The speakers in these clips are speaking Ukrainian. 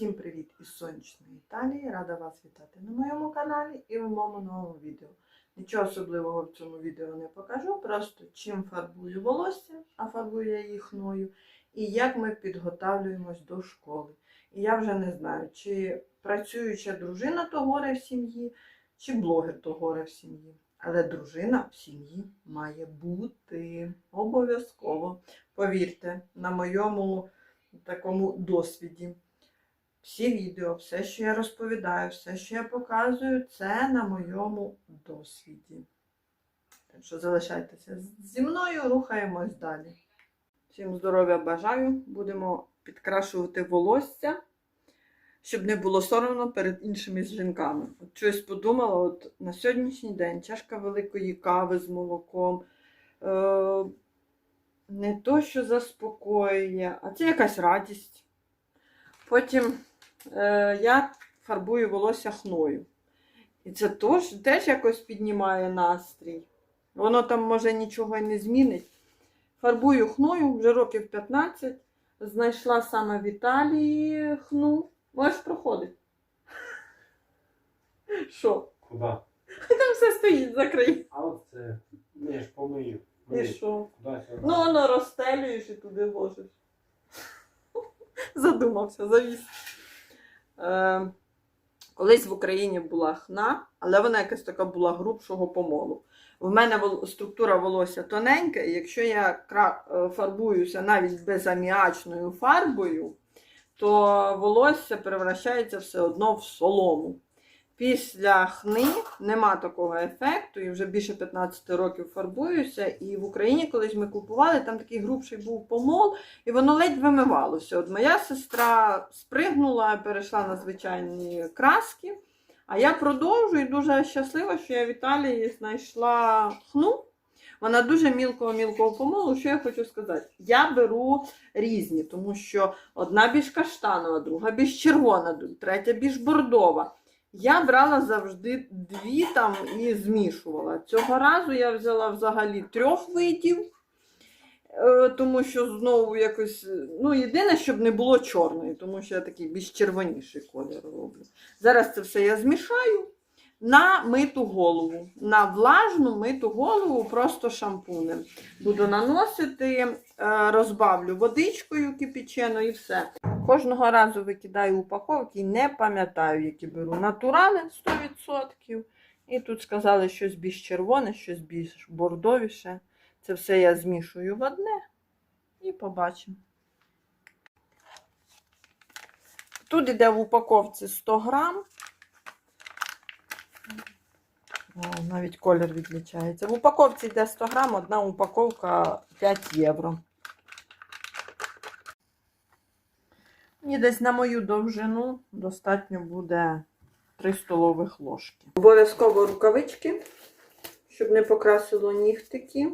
Всім привіт із сонячної Італії. Рада вас вітати на моєму каналі і в моєму новому відео. Нічого особливого в цьому відео не покажу, просто чим фарбую волосся, а фарбую я їх хною, і як ми підготавлюємось до школи. І я вже не знаю, чи працююча дружина то горе в сім'ї, чи блогер то горе в сім'ї. Але дружина в сім'ї має бути обов'язково. Повірте, на моєму такому досвіді. Всі відео, все, що я розповідаю, все, що я показую, це на моєму досвіді. Так що залишайтеся зі мною, рухаємось далі. Всім здоров'я бажаю. Будемо підкрашувати волосся, щоб не було соромно перед іншими жінками. От щось подумала, от на сьогоднішній день чашка великої кави з молоком. Е- не то, що заспокоює, а це якась радість. Потім я фарбую волосся хною. І це теж, теж якось піднімає настрій. Воно там, може, нічого й не змінить. Фарбую хною вже років 15. Знайшла саме в Італії хну. Можеш проходити. Що? Куда? Там все стоїть, закрий. А от це. Не, я ж помию. І що? Ну, воно розстелюєш і туди ложиш. Задумався, завіс. Е, колись в Україні була хна, але вона якась така була грубшого помолу. В мене структура волосся тоненька, і якщо я е, фарбуюся навіть безаміачною фарбою, то волосся перевращається все одно в солому. Після хни нема такого ефекту, і вже більше 15 років фарбуюся. І в Україні колись ми купували, там такий грубший був помол, і воно ледь вимивалося. От моя сестра спригнула, перейшла на звичайні краски. А я продовжую і дуже щаслива, що я в Італії знайшла хну. Вона дуже мілкого-мілкого помолу. Що я хочу сказати? Я беру різні, тому що одна більш каштанова, друга більш червона, третя більш бордова. Я брала завжди дві там і змішувала. Цього разу я взяла взагалі трьох видів, е, тому що знову якось, ну, єдине, щоб не було чорної, тому що я такий більш червоніший колір роблю. Зараз це все я змішаю на миту голову. На влажну миту голову просто шампунем. Буду наносити, е, розбавлю водичкою кипяченою і все. Кожного разу викидаю упаковки і не пам'ятаю, які беру. Натурали 100%. І тут сказали щось більш червоне, щось більш бордовіше. Це все я змішую в одне і побачимо. Тут йде в упаковці 100 грам. О, навіть колір відлічається. В упаковці йде 100 грам, одна упаковка 5 євро. І десь на мою довжину достатньо буде 3 столових ложки. Обов'язково рукавички, щоб не покрасило нігтики.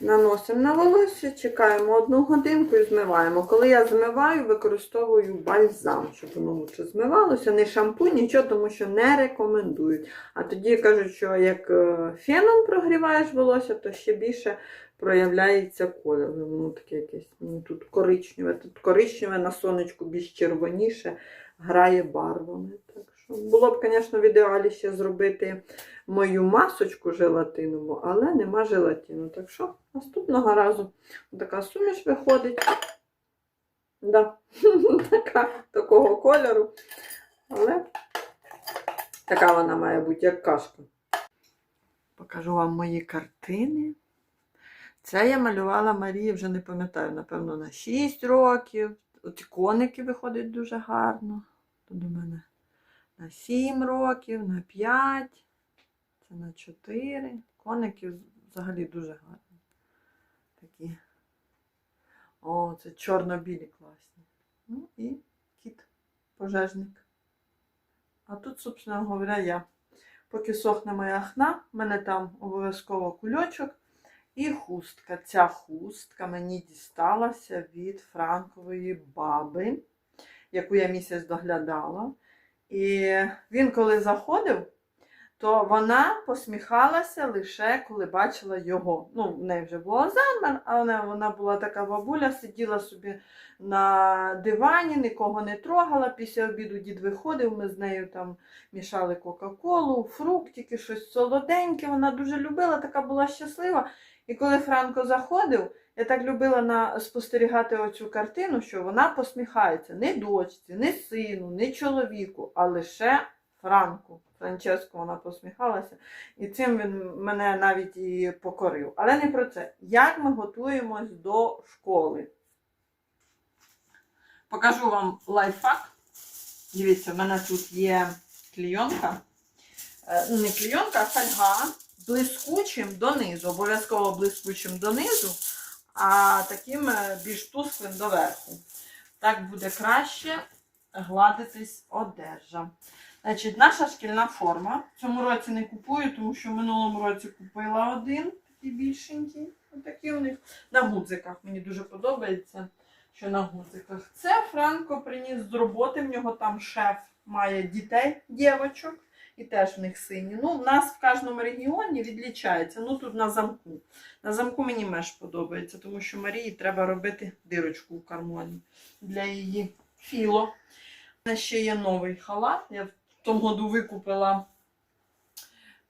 Наносимо на волосся, чекаємо одну годинку і змиваємо. Коли я змиваю, використовую бальзам, щоб воно лучше змивалося. Не шампунь, нічого, тому що не рекомендують. А тоді кажуть, що як е, феном прогріваєш волосся, то ще більше проявляється колір. Воно таке якесь ну, тут коричневе, тут коричневе на сонечку більш червоніше, грає барвами. Так що було б, звісно, в ідеалі ще зробити мою масочку желатинову, але нема желатину. Так що наступного разу така суміш виходить. Да. така, такого кольору. Але така вона має бути, як кашка. Покажу вам мої картини. Це я малювала Марії, вже не пам'ятаю, напевно, на 6 років. Оці коники виходять дуже гарно. Тут у мене на 7 років, на 5, це на 4. Коники взагалі дуже гарні. Такі. О, це чорно-білі класні. Ну і кіт, пожежник. А тут, собственно говоря, я. Поки сохне моя хна, в мене там обов'язково кульочок. І хустка. Ця хустка мені дісталася від Франкової баби, яку я місяць доглядала. І він, коли заходив, то вона посміхалася лише коли бачила його. Ну, в неї вже був Альцгеймер, але вона була така бабуля, сиділа собі на дивані, нікого не трогала. Після обіду дід виходив, ми з нею там мішали Кока-Колу, фруктики, щось солоденьке. Вона дуже любила, така була щаслива. І коли Франко заходив, я так любила на, спостерігати оцю картину, що вона посміхається не дочці, не сину, не чоловіку, а лише Франку. Франческо вона посміхалася, і цим він мене навіть і покорив. Але не про це. Як ми готуємось до школи? Покажу вам лайфхак. Дивіться, в мене тут є клійонка. Е, Не клійонка, а фольга блискучим донизу, обов'язково блискучим донизу, а таким е, більш тусклим доверху. Так буде краще гладитись одежа. Значить, наша шкільна форма. В цьому році не купую, тому що в минулому році купила один, такий більшенький. Отакий у них на гудзиках. Мені дуже подобається, що на гудзиках. Це Франко приніс з роботи. В нього там шеф має дітей, дівочок, і теж в них сині. Ну, в нас в кожному регіоні відлічається. Ну тут на замку. На замку мені меж подобається, тому що Марії треба робити дирочку в кармоні для її філо. У мене ще є новий халат. Я в тому году викупила.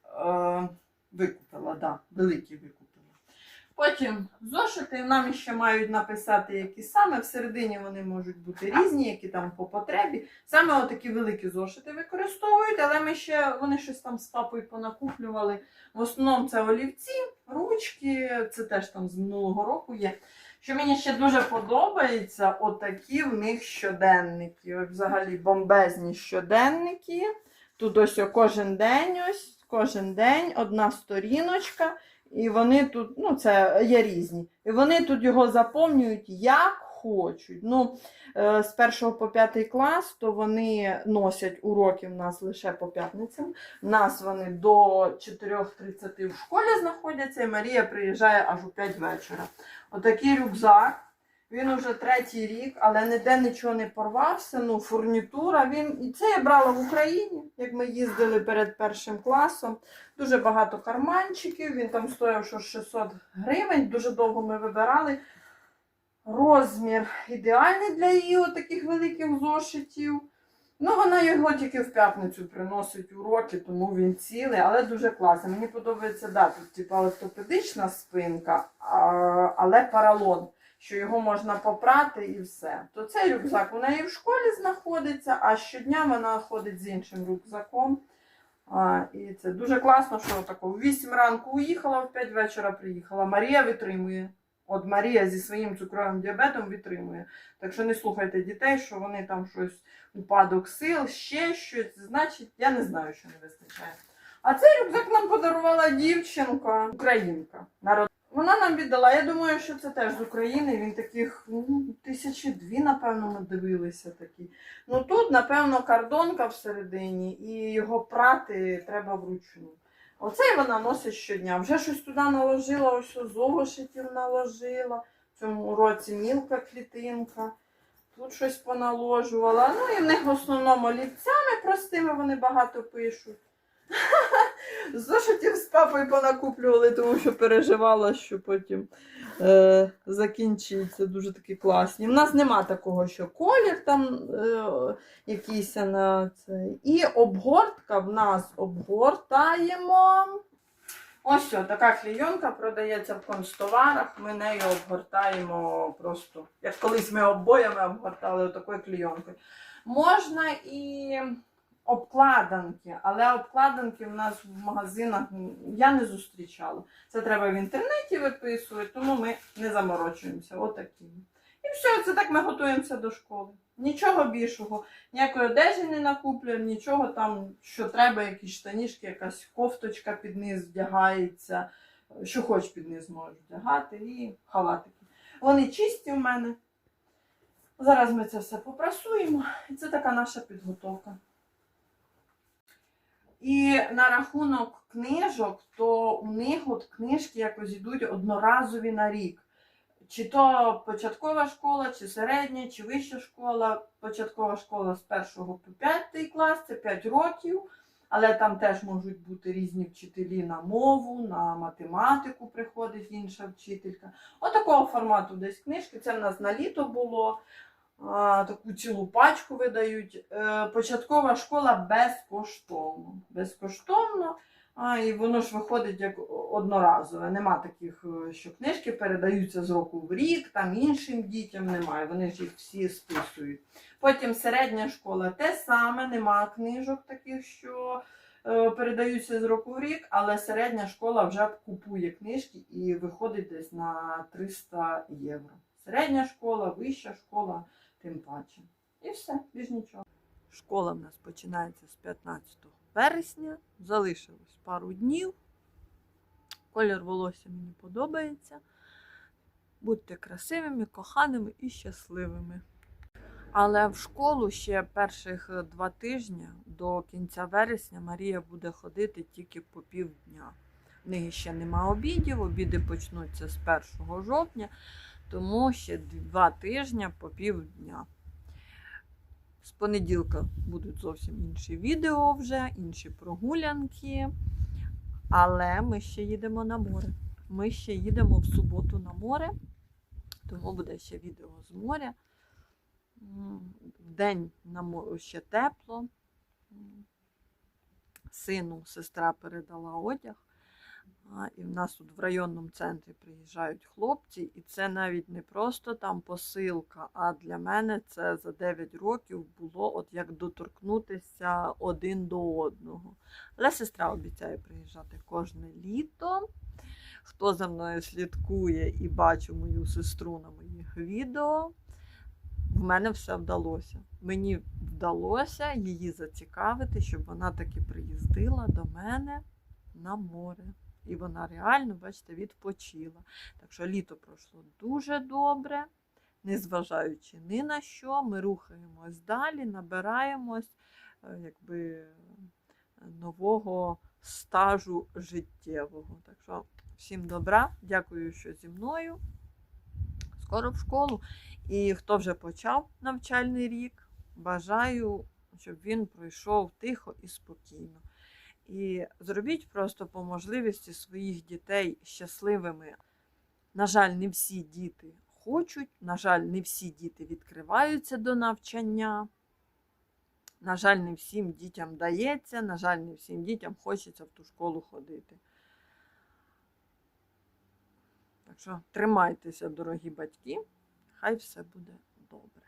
Е, викупила, да, великий викупила. Потім зошити нам ще мають написати, які саме. Всередині вони можуть бути різні, які там по потребі. Саме отакі великі зошити використовують, але ми ще вони щось там з папою понакуплювали. В основному це олівці, ручки, це теж там з минулого року є. Що мені ще дуже подобається, отакі в них щоденники. Взагалі бомбезні щоденники. Тут ось кожен день, ось кожен день одна сторіночка. І вони тут, ну це є різні. І вони тут його заповнюють як хочуть. Ну, е, з 1 по 5 клас, то вони носять уроки в нас лише по п'ятницям. У нас вони до 4.30 в школі знаходяться, і Марія приїжджає аж у 5 вечора. Отакий рюкзак. Він уже третій рік, але ніде нічого не порвався. Ну, фурнітура. Він і це я брала в Україні, як ми їздили перед першим класом. Дуже багато карманчиків. Він там стояв що 600 гривень. Дуже довго ми вибирали. Розмір ідеальний для її таких великих зошитів. Ну, вона його тільки в п'ятницю приносить уроки, тому він цілий, але дуже класний. Мені подобається, да, тут типа ортопедична спинка, але паралон, що його можна попрати і все. То цей рюкзак у неї в школі знаходиться, а щодня вона ходить з іншим рюкзаком. А, і це дуже класно, що тако в 8 ранку уїхала, в 5 вечора приїхала. Марія витримує. От Марія зі своїм цукровим діабетом витримує. Так що не слухайте дітей, що вони там щось упадок сил, ще щось. Значить, я не знаю, що не вистачає. А цей рюкзак нам подарувала дівчинка, українка. Народ... Вона нам віддала. Я думаю, що це теж з України. Він таких ну, тисячі дві, напевно, ми дивилися такі. Ну тут, напевно, кардонка всередині, і його прати треба вручну. Оце вона носить щодня. Вже щось туди наложила, ось зошитів наложила. В цьому році мілка клітинка. Тут щось поналожувала. Ну і в них в основному олівцями простими вони багато пишуть. Зошитів з папою понакуплювали, тому що переживала, що потім е, закінчиться. Дуже такі класні. У нас нема такого, що колір там е, якийсь на цей. І обгортка в нас обгортаємо. Ось що, така клійонка продається в констоварах. Ми нею обгортаємо просто, як колись ми обоями обгортали такою клійонкою. Можна і обкладинки, але обкладинки в нас в магазинах я не зустрічала. Це треба в інтернеті виписувати, тому ми не заморочуємося. Отакі. І все, це так ми готуємося до школи. Нічого більшого, ніякої одежі не накуплюємо, нічого там, що треба, якісь штанішки, якась кофточка під низ вдягається, що хоч під низ можеш вдягати, і халатики. Вони чисті в мене. Зараз ми це все попрасуємо, і це така наша підготовка. І на рахунок книжок, то у них от книжки якось йдуть одноразові на рік. Чи то початкова школа, чи середня, чи вища школа. Початкова школа з 1 по 5 клас, це 5 років. Але там теж можуть бути різні вчителі на мову, на математику приходить інша вчителька. Отакого формату десь книжки. Це в нас на літо було. Таку цілу пачку видають. Е, початкова школа безкоштовно. Безкоштовно. А, і воно ж виходить як одноразове. Нема таких, е, що книжки передаються з року в рік, там іншим дітям немає. Вони ж їх всі списують. Потім середня школа те саме, нема книжок таких, що е, передаються з року в рік, але середня школа вже купує книжки і виходить десь на 300 євро. Середня школа, вища школа, тим паче. І все, більш нічого. Школа в нас починається з 15 вересня, залишилось пару днів. Колір волосся мені подобається. Будьте красивими, коханими і щасливими. Але в школу ще перших е, два тижні до кінця вересня Марія буде ходити тільки по півдня. В неї ще нема обідів, обіди почнуться з 1 жовтня, тому ще два тижні по півдня. З понеділка будуть зовсім інші відео вже, інші прогулянки. Але ми ще їдемо на море. Ми ще їдемо в суботу на море, тому буде ще відео з моря. М, Вдень на мо- ще тепло. Сину сестра передала одяг. І в нас тут в районному центрі приїжджають хлопці, і це навіть не просто там посилка, а для мене це за 9 років було от як доторкнутися один до одного. Але сестра обіцяє приїжджати кожне літо. Хто за мною слідкує і бачив мою сестру на моїх відео, в мене все вдалося. Мені вдалося її зацікавити, щоб вона таки приїздила до мене на море. І вона реально, бачите, відпочила. Так що літо пройшло дуже добре, незважаючи ні на що, ми рухаємось далі, набираємось е, якби, нового стажу життєвого. Так що всім добра, дякую, що зі мною. Скоро в школу. І хто вже почав навчальний рік, бажаю, щоб він пройшов тихо і спокійно. І зробіть просто по можливості своїх дітей щасливими. На жаль, не всі діти хочуть, на жаль, не всі діти відкриваються до навчання. На жаль, не всім дітям дається, на жаль, не всім дітям хочеться в ту школу ходити. Так що тримайтеся, дорогі батьки, хай все буде добре.